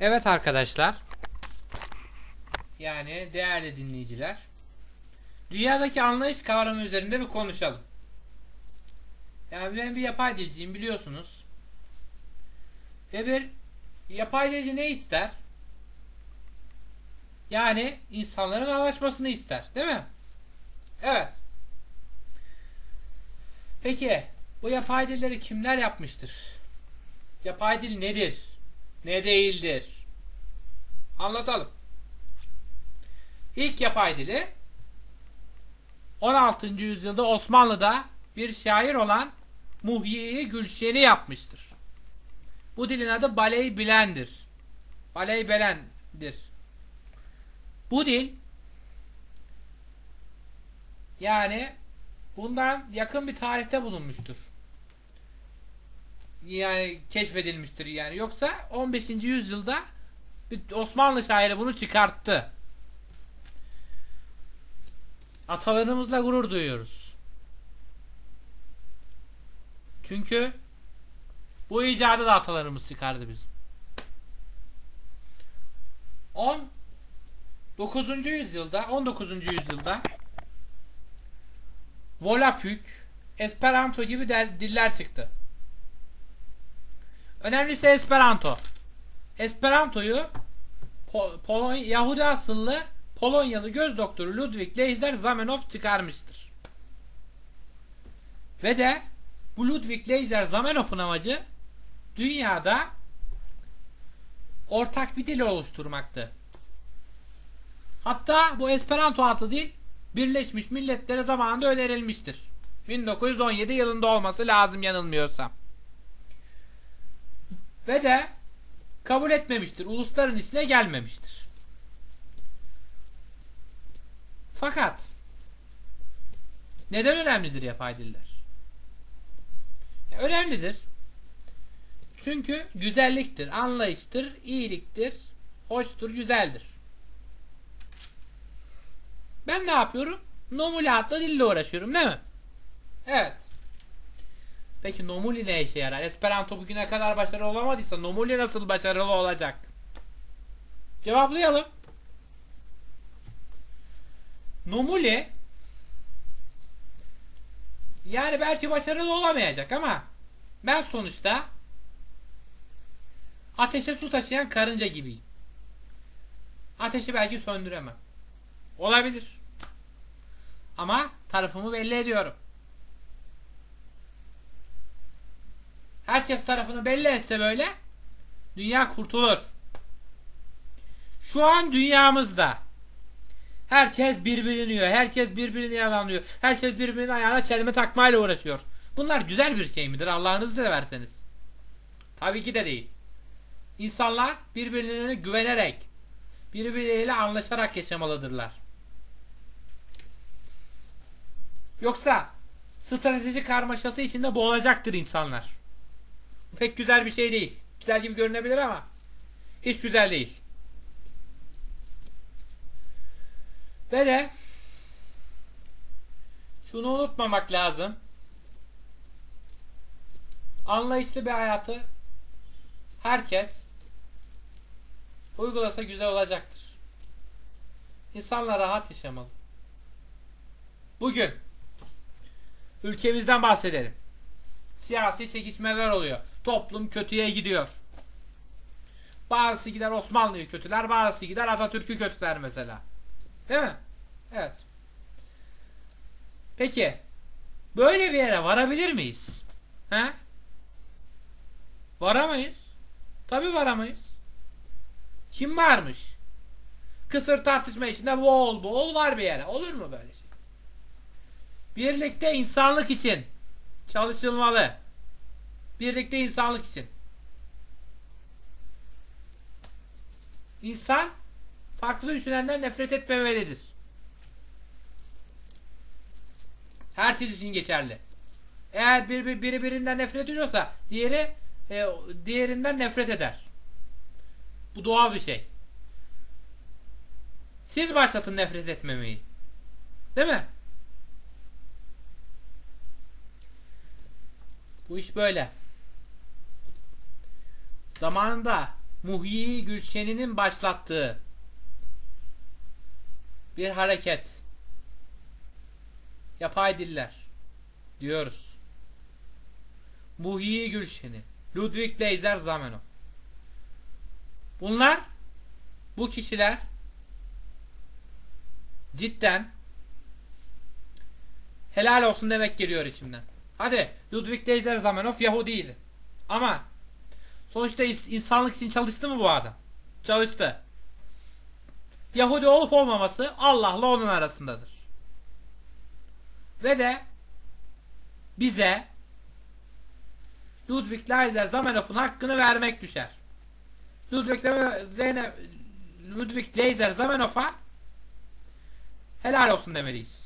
Evet arkadaşlar. Yani değerli dinleyiciler. Dünyadaki anlayış kavramı üzerinde bir konuşalım. Yani ben bir yapay dilciyim biliyorsunuz. Ve bir yapay dilci ne ister? Yani insanların anlaşmasını ister. Değil mi? Evet. Peki bu yapay dilleri kimler yapmıştır? Yapay dil nedir? Ne değildir? Anlatalım. İlk yapay dili 16. yüzyılda Osmanlı'da bir şair olan Muhyi Gülşen'i yapmıştır. Bu dilin adı Baley Bilen'dir. Baley Belen'dir. Bu dil yani bundan yakın bir tarihte bulunmuştur. Yani keşfedilmiştir yani. Yoksa 15. yüzyılda Osmanlı şairi bunu çıkarttı. Atalarımızla gurur duyuyoruz. Çünkü bu icadı da atalarımız çıkardı bizim. 19. yüzyılda 19. yüzyılda Volapük, Esperanto gibi diller çıktı. Önemlisi Esperanto. Esperanto'yu Po- Yahudi asıllı Polonyalı göz doktoru Ludwig Leisler Zamenhof çıkarmıştır. Ve de bu Ludwig Leisler Zamenhof'un amacı dünyada ortak bir dil oluşturmaktı. Hatta bu Esperanto adlı dil Birleşmiş Milletler'e zamanında önerilmiştir. 1917 yılında olması lazım yanılmıyorsam. Ve de kabul etmemiştir. Ulusların içine gelmemiştir. Fakat neden önemlidir yapay diller? Önemlidir. Çünkü güzelliktir, anlayıştır, iyiliktir, hoştur, güzeldir. Ben ne yapıyorum? Nomuli adlı dille uğraşıyorum değil mi? Evet. Peki Nomuli ne işe yarar? Esperanto bugüne kadar başarılı olamadıysa Nomuli nasıl başarılı olacak? Cevaplayalım. Nomuli yani belki başarılı olamayacak ama ben sonuçta ateşe su taşıyan karınca gibiyim. Ateşi belki söndüremem. Olabilir. Ama tarafımı belli ediyorum. Herkes tarafını belli etse böyle dünya kurtulur. Şu an dünyamızda herkes birbirini yiyor. Herkes birbirini yalanlıyor. Herkes birbirinin ayağına çelme takmayla uğraşıyor. Bunlar güzel bir şey midir Allah'ınızı severseniz? Tabii ki de değil. İnsanlar birbirlerine güvenerek, birbirleriyle anlaşarak yaşamalıdırlar. Yoksa strateji karmaşası içinde boğulacaktır insanlar. Pek güzel bir şey değil. Güzel gibi görünebilir ama hiç güzel değil. Ve de şunu unutmamak lazım. Anlayışlı bir hayatı herkes uygulasa güzel olacaktır. İnsanlar rahat yaşamalı. Bugün ülkemizden bahsedelim. Siyasi çekişmeler oluyor. Toplum kötüye gidiyor. Bazısı gider Osmanlı'yı kötüler, bazısı gider Atatürk'ü kötüler mesela. Değil mi? Evet. Peki böyle bir yere varabilir miyiz? He? Varamayız. Tabi varamayız. Kim varmış? Kısır tartışma içinde bol bol var bir yere. Olur mu böyle şey? Birlikte insanlık için çalışılmalı. Birlikte insanlık için. İnsan farklı düşünenden nefret etmemelidir. Herkes için geçerli. Eğer biri, biri, biri birinden nefret ediyorsa diğeri e, diğerinden nefret eder. Bu doğal bir şey. Siz başlatın nefret etmemeyi. Değil mi? Bu iş böyle. Zamanında Muhyi Gülşen'in başlattığı bir hareket. Yapay diller diyoruz. Muhyi Gülşen'i, Ludwig Leiser Zamenhof. Bunlar bu kişiler cidden helal olsun demek geliyor içimden. Hadi Ludwig Leiser Zamenhof Yahudiydi. Ama sonuçta ins- insanlık için çalıştı mı bu adam? Çalıştı. Yahudi olup olmaması Allah'la onun arasındadır. Ve de bize Ludwig Leiser Zamenhof'un hakkını vermek düşer. Ludwig, Le- Zeyne, Ludwig Leiser Zamenhof'a helal olsun demeliyiz.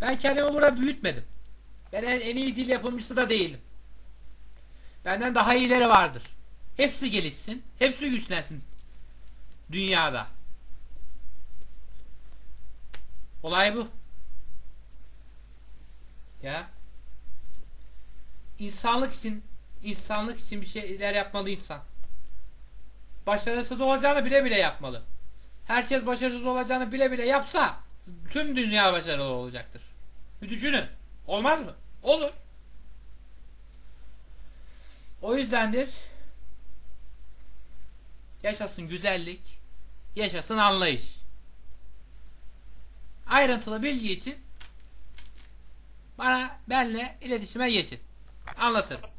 Ben kendimi burada büyütmedim. Ben en, en iyi dil yapımcısı da değilim. Benden daha iyileri vardır. Hepsi gelişsin. Hepsi güçlensin. Dünyada. Olay bu. Ya. İnsanlık için insanlık için bir şeyler yapmalı insan. Başarısız olacağını bile bile yapmalı. Herkes başarısız olacağını bile bile yapsa tüm dünya başarılı olacaktır. Bir düşünün. Olmaz mı? Olur. O yüzdendir yaşasın güzellik, yaşasın anlayış. Ayrıntılı bilgi için bana benle iletişime geçin. Anlatırım.